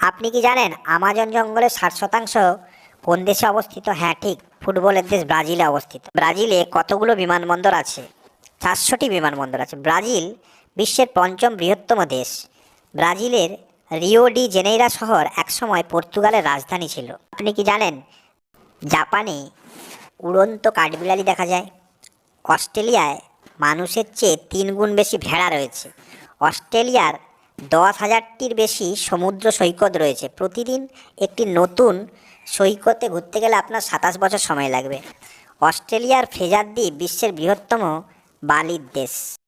আপনি কি জানেন আমাজন জঙ্গলের ষাট শতাংশ কোন দেশে অবস্থিত? হ্যাঁ ঠিক। ফুটবলের দেশ ব্রাজিলে অবস্থিত। ব্রাজিলে কতগুলো বিমানবন্দর আছে? চারশোটি বিমানবন্দর আছে। ব্রাজিল বিশ্বের পঞ্চম বৃহত্তম দেশ। ব্রাজিলের রিও ডি জেনেইরা শহর একসময় পর্তুগালের রাজধানী ছিল। আপনি কি জানেন জাপানে উড়ন্ত কাঠবিড়ালি দেখা যায়? অস্ট্রেলিয়ায় মানুষের চেয়ে তিন গুণ বেশি ভেড়া রয়েছে। অস্ট্রেলিয়ার দশ হাজারটির বেশি সমুদ্র সৈকত রয়েছে। প্রতিদিন একটি নতুন সৈকতে ঘুরতে গেলে আপনার সাতাশ বছর সময় লাগবে। অস্ট্রেলিয়ার ফ্রেজার দ্বীপ বিশ্বের বৃহত্তম বালির দেশ।